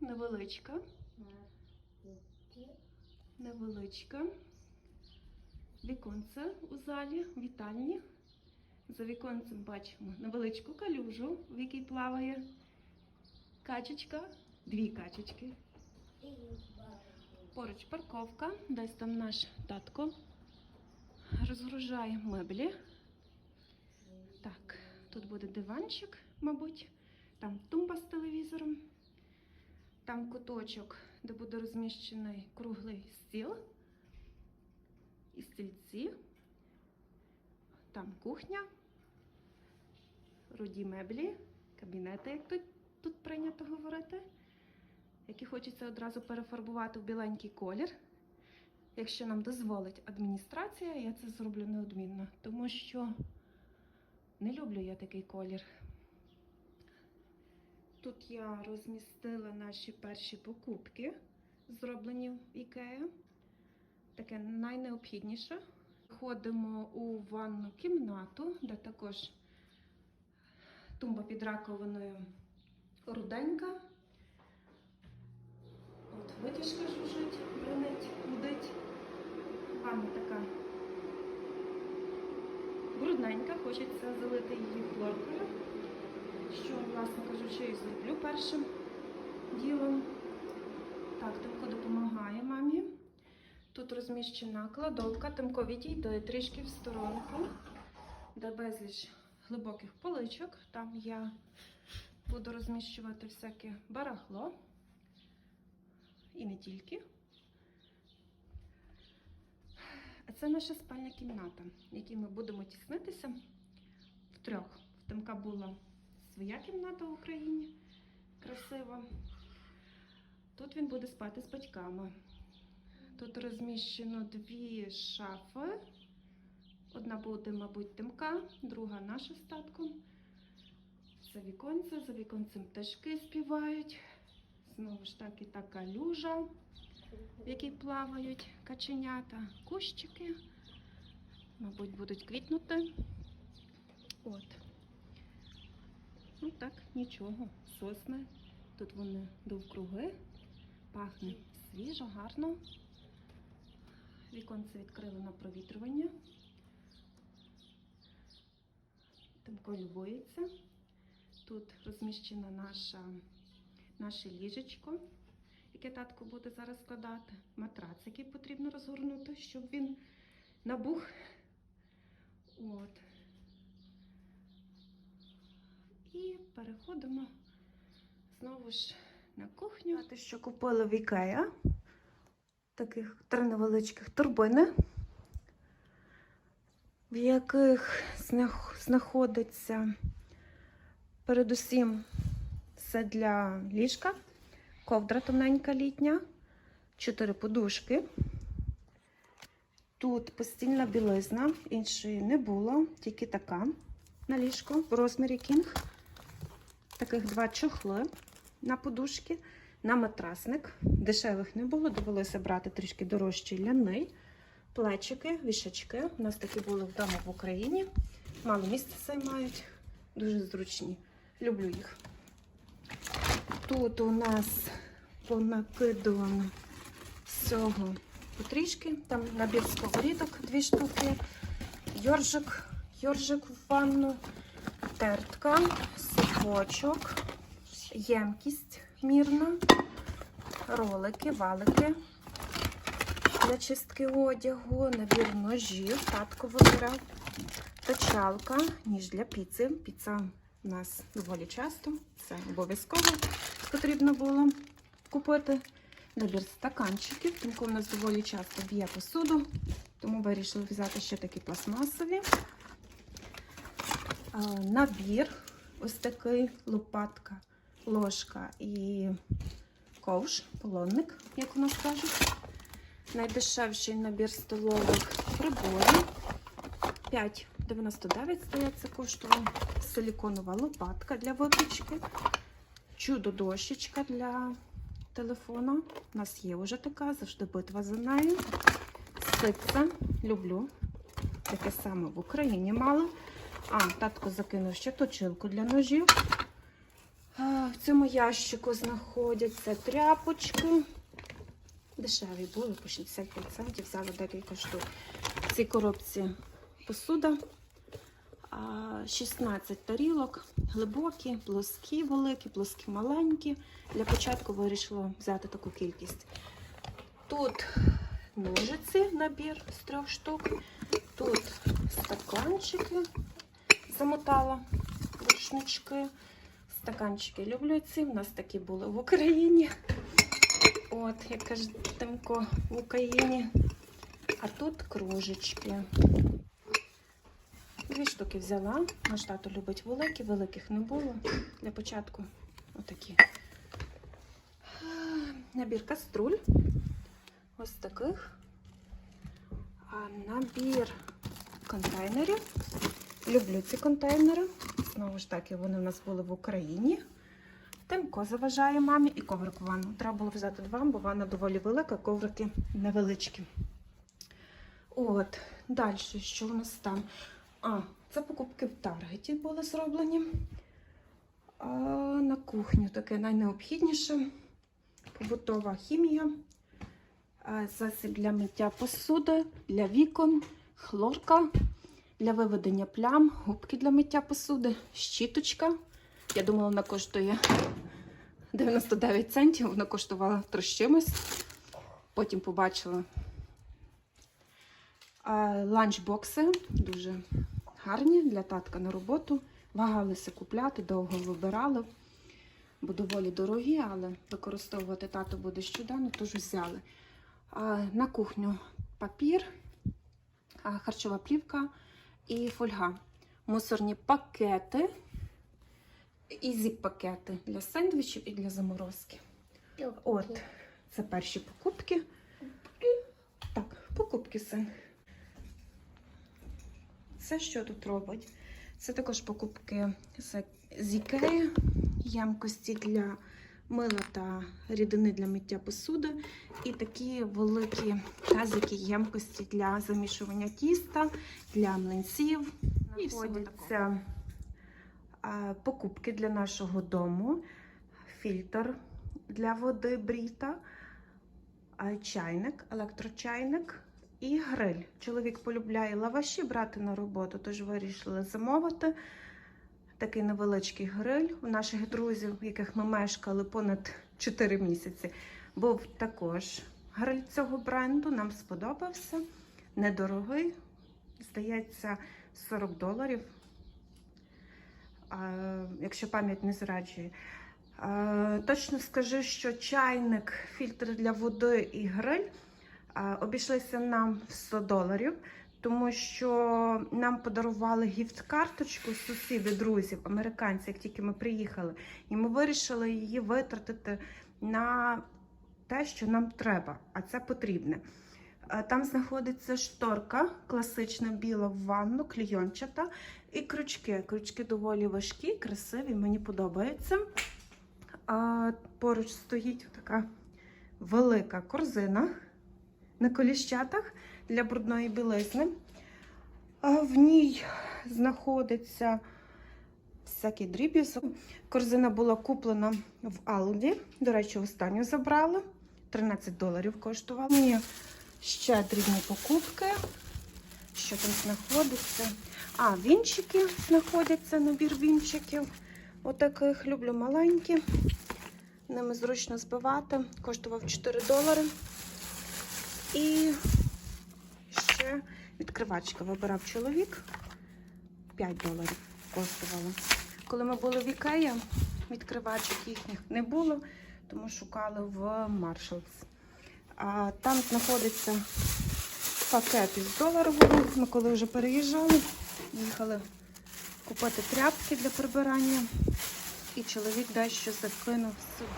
Невеличка. Невеличка. Віконце у залі, вітальні. За віконцем бачимо невеличку калюжу, в якій плаває качечка, дві качечки. Поруч парковка, десь там наш татко розгружає меблі. Так, тут буде диванчик, мабуть, там тумба з телевізором, там куточок, де буде розміщений круглий стіл і стільці. Там кухня, руді меблі, кабінети, як тут, тут прийнято говорити, які хочеться одразу перефарбувати в біленький колір. Якщо нам дозволить адміністрація, я це зроблю неодмінно, тому що не люблю я такий колір. Тут я розмістила наші перші покупки, зроблені в Ікеа. Таке найнеобхідніше. Ходимо у ванну кімнату, де також тумба під раковиною руденька. От витяжка жужить, бринить, гудить. Ванна така брудненька, хочеться залити її хлоркою, що, власне кажучи, і зроблю першим ділом. Так, Тимко допомагає мамі. Тут розміщена кладовка, Тимко відійде трішки в сторонку, де безліч глибоких поличок. Там я буду розміщувати всяке барахло. І не тільки. А це наша спальня кімната, в якій ми будемо тіснитися втрьох. В Тимка була своя кімната в Україні, красива. Тут він буде спати з батьками. Тут розміщено дві шафи. Одна буде, мабуть, Тимка, друга наша з татком. Це віконце, за віконцем пташки співають. Знову ж таки така люжа, в якій плавають каченята, кущики. Мабуть, будуть квітнути. От. Ну так, нічого. Сосни. Тут вони довкруги. Пахне свіжо, гарно. Віконце відкрили на провітрювання. Тимко любується. Тут розміщена наша, наше ліжечко, яке татко буде зараз складати. Матрац, який потрібно розгорнути, щоб він набух. От. І переходимо знову ж на кухню. А те, що купила в Ікеа. Таких три невеличких турбини, в яких знаходиться передусім все для ліжка, ковдра тоненька літня, чотири подушки. Тут постільна білизна, іншої не було, тільки така на ліжко в розмірі кінг. Таких два чохли на подушки, на матрасник. Дешевих не було, довелося брати трішки дорожчий ляний. Плечики, вішачки. У нас такі були вдома в Україні. Мало місця займають, дуже зручні. Люблю їх. Тут у нас понакидувано всього потрішки. Там набір сковорідок, дві штуки, йоржик, йоржик в ванну, тертка, сипочок, ємкість мірна, ролики, валики для чистки одягу, набір ножів, татко вибирав, печалка, ніж для піци. Піца у нас доволі часто, це обов'язково потрібно було купити. Набір стаканчиків, тому у нас доволі часто б'є посуду, тому вирішили взяти ще такі пластмасові. А, Набір ось такий лопатка, ложка і ковш, полонник, як у нас кажуть. Найдешевший набір столових приборів. 5,99, здається, коштувала силіконова лопатка для випічки. Чудо-дощечка для телефона. У нас є вже така, завжди битва за нею. Ситце, люблю. Таке саме в Україні мало. А, татко закинув ще точилку для ножів. А, В цьому ящику знаходяться тряпочки. Дешеві були по 65 центів, взяла декілька штук. В цій коробці посуда. А, 16 тарілок, глибокі, плоскі, великі, плоскі, маленькі. Для початку вирішила взяти таку кількість. Тут ножиці, набір з трьох штук. Тут стаканчики замотала, рушнички. Стаканчики люблю ці. У нас такі були в Україні. От, як каже Тимко, в Україні. А тут кружечки. Дві штуки взяла. Наш тато любить великі, великих не було. Для початку отакі. Набір каструль. Ось таких. А набір контейнерів. Люблю ці контейнери. Знову ж таки, вони в нас були в Україні. Тимко заважає мамі і коврик ванну. Треба було взяти два, бо ванна доволі велика, коврики невеличкі. От, далі, що у нас там? А, це покупки в Таргеті були зроблені. А, на кухню таке найнеобхідніше. Побутова хімія, засіб для миття посуди, для вікон, хлорка, для виведення плям, губки для миття посуди, щіточка. Я думала, вона коштує 99 центів, вона коштувала чимось. Потім побачила ланчбокси, дуже гарні для татка на роботу. Вагалися купляти, довго вибирали, бо доволі дорогі, але використовувати тато буде щоденно, тож взяли. На кухню папір, харчова плівка і фольга. Мусорні пакети і зіп-пакети для сендвічів і для заморозки. От, це перші покупки. Так, покупки син. Це що тут робить? Це також покупки з, Ікеї, ємкості для мила та рідини для миття посуди. І такі великі тазики ємкості для замішування тіста, для млинців. І входяться покупки для нашого дому, фільтр для води Бріта, чайник, електрочайник і гриль. Чоловік полюбляє лаваші брати на роботу, тож вирішили замовити такий невеличкий гриль у наших друзів, в яких ми мешкали понад 4 місяці. Був також гриль цього бренду, нам сподобався. Недорогий, здається, 40 доларів. Якщо пам'ять не зраджує. Точно скажу, що чайник, фільтр для води і гриль обійшлися нам в 100 доларів, тому що нам подарували гіфт-карточку сусіди, друзів, американці, як тільки ми приїхали, і ми вирішили її витратити на те, що нам треба, а це потрібне. Там знаходиться шторка, класична біла в ванну, клійончата, і крючки. Крючки доволі важкі, красиві, мені подобається. А поруч стоїть така велика корзина на коліщатах для брудної білизни. В ній знаходиться всякий дріб'язок. Корзина була куплена в Алді. До речі, останню забрала. 13 доларів коштувала. Мені ще дрібні покупки. Що там знаходиться? А, вінчики знаходяться, набір вінчиків. Отаких люблю маленькі. Ними зручно збивати. Коштував 4 долари. І ще відкривачка вибирав чоловік. 5 доларів коштувало. Коли ми були в Ікеї, відкривачок їхніх не було, тому шукали в. А там знаходиться пакет із доларового. Ми коли вже переїжджали, їхали купити тряпки для прибирання. І чоловік дещо закинув собі.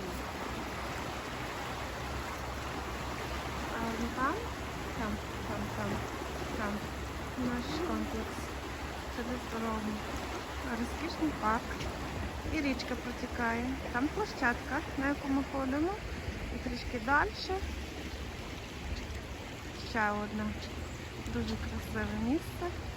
Він там, там, там, там, там наш комплекс. Це де. Розкішний парк. І річка протікає. Там площадка, на яку ми ходимо. І трішки далі. Ще одне дуже красиве місце.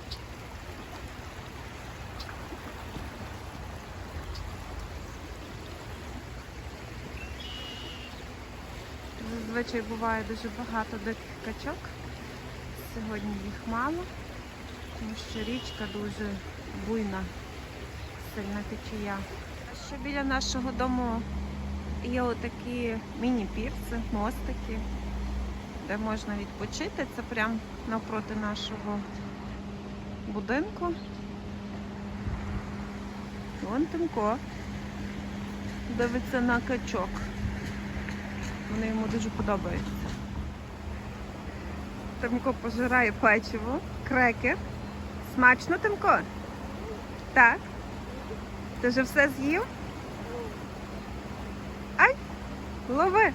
Зазвичай буває дуже багато диких качок. Сьогодні їх мало, тому що річка дуже буйна, сильна течія. Ще біля нашого дому є отакі міні-пірси, мостики, де можна відпочити. Це прямо навпроти нашого будинку. Вон Тимко дивиться на качок. Вони йому дуже подобаються. Тимко пожирає печиво, крекер. Смачно, Тимко? Так. Ти вже все з'їв? Ай! Лови!